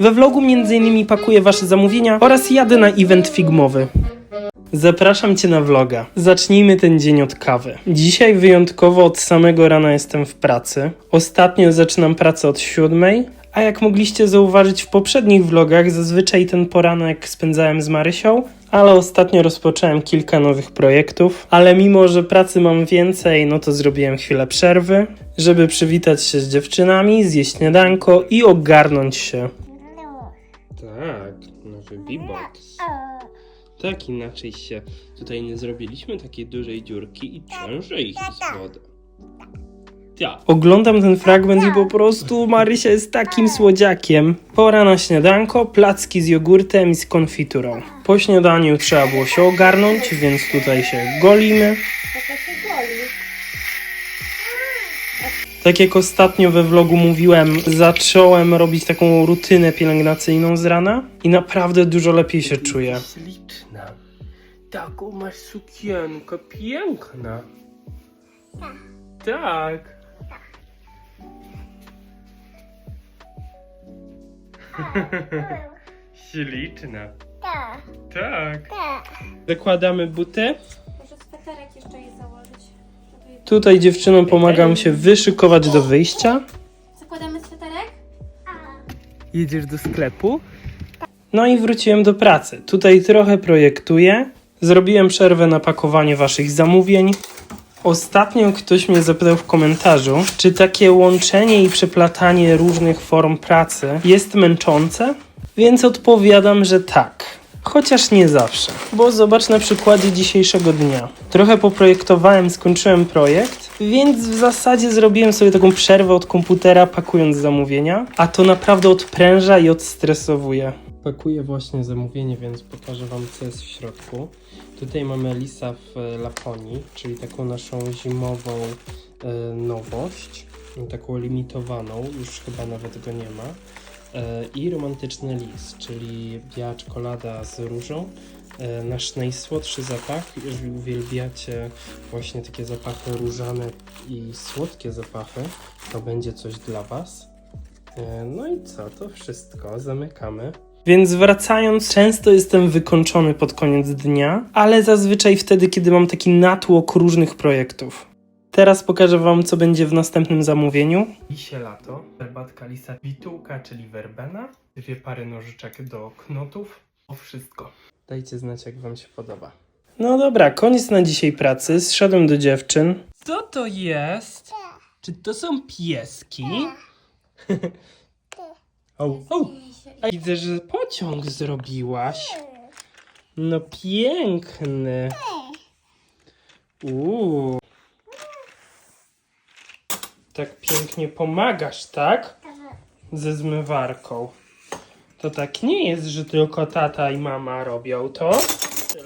We vlogu m.in. pakuję wasze zamówienia oraz jadę na event figmowy. Zapraszam Cię na vloga. Zacznijmy ten dzień od kawy. Dzisiaj wyjątkowo od samego rana jestem w pracy. Ostatnio zaczynam pracę od siódmej, a jak mogliście zauważyć w poprzednich vlogach, zazwyczaj ten poranek spędzałem z Marysią, ale ostatnio rozpocząłem kilka nowych projektów. Ale mimo, że pracy mam więcej, no to zrobiłem chwilę przerwy, żeby przywitać się z dziewczynami, zjeść śniadanko i ogarnąć się. Tak, nowy beatbox. Tak inaczej się tutaj nie zrobiliśmy takiej dużej dziurki i ciężej ich z wodę. Ja. Oglądam ten fragment i po prostu Marysia jest takim słodziakiem. Pora na śniadanko, placki z jogurtem i z konfiturą. Po śniadaniu trzeba było się ogarnąć, więc tutaj się golimy. Tak jak ostatnio we vlogu mówiłem, zacząłem robić taką rutynę pielęgnacyjną z rana i naprawdę dużo lepiej się czuję. Śliczna. Taką masz sukienkę, piękna. Tak. Śliczna. Tak. Zakładamy butę. Tutaj- dziewczynom pomagam się wyszykować do wyjścia. Zakładamy sweterek? Jedziesz do sklepu? No i wróciłem do pracy. Tutaj trochę projektuję. Zrobiłem przerwę na pakowanie waszych zamówień. Ostatnio ktoś mnie zapytał w komentarzu, czy takie łączenie i przeplatanie różnych form pracy jest męczące? Więc odpowiadam, że tak. Chociaż nie zawsze. Bo zobacz na przykładzie dzisiejszego dnia. Trochę poprojektowałem, skończyłem projekt, więc w zasadzie zrobiłem sobie taką przerwę od komputera, pakując zamówienia, a to naprawdę odpręża i odstresowuje. Pakuję właśnie zamówienie, więc pokażę Wam, co jest w środku. Tutaj mamy lisa w e, Laponii, czyli taką naszą zimową e, nowość, taką limitowaną, już chyba nawet go nie ma. E, I romantyczny lis, czyli biała czekolada z różą. E, nasz najsłodszy zapach, jeżeli uwielbiacie właśnie takie zapachy różane i słodkie zapachy, to będzie coś dla Was. E, No i co, to wszystko, zamykamy. Więc wracając, często jestem wykończony pod koniec dnia, ale zazwyczaj wtedy, kiedy mam taki natłok różnych projektów. Teraz pokażę Wam, co będzie w następnym zamówieniu. Lisie lato, herbatka lisa bitułka, czyli verbena, dwie pary nożyczek do knotów, o wszystko. Dajcie znać, jak Wam się podoba. No dobra, koniec na dzisiaj pracy. Zszedłem do dziewczyn. Co to jest? Czy to są pieski? o, o. A Widzę, że pociąg zrobiłaś. No piękny. Uuu. Tak pięknie pomagasz, tak? Ze zmywarką. To tak nie jest, że tylko tata i mama robią to.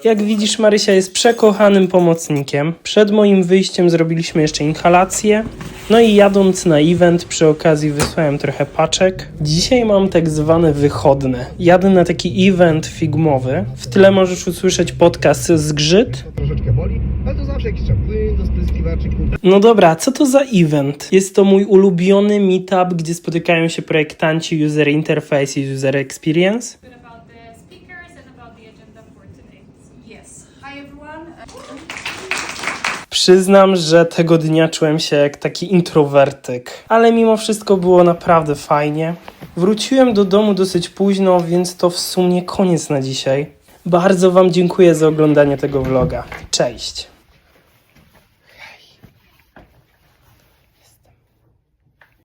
Jak widzisz, Marysia jest przekochanym pomocnikiem. Przed moim wyjściem zrobiliśmy jeszcze inhalację. No i jadąc na event, przy okazji wysłałem trochę paczek. Dzisiaj mam tak zwane wychodne. Jadę na taki event figmowy. W tle możesz usłyszeć podcast Zgrzyt. troszeczkę boli, ale to zawsze jakiś płyn do spryskiwaczy, kurde. No dobra, co to za event? Jest to mój ulubiony meetup, gdzie spotykają się projektanci user interface i user experience. bit about the speakers and about the agenda for today. Yes. Hi everyone. Przyznam, że tego dnia czułem się jak taki introwertyk, ale mimo wszystko było naprawdę fajnie. Wróciłem do domu dosyć późno, więc to w sumie koniec na dzisiaj. Bardzo Wam dziękuję za oglądanie tego vloga. Cześć!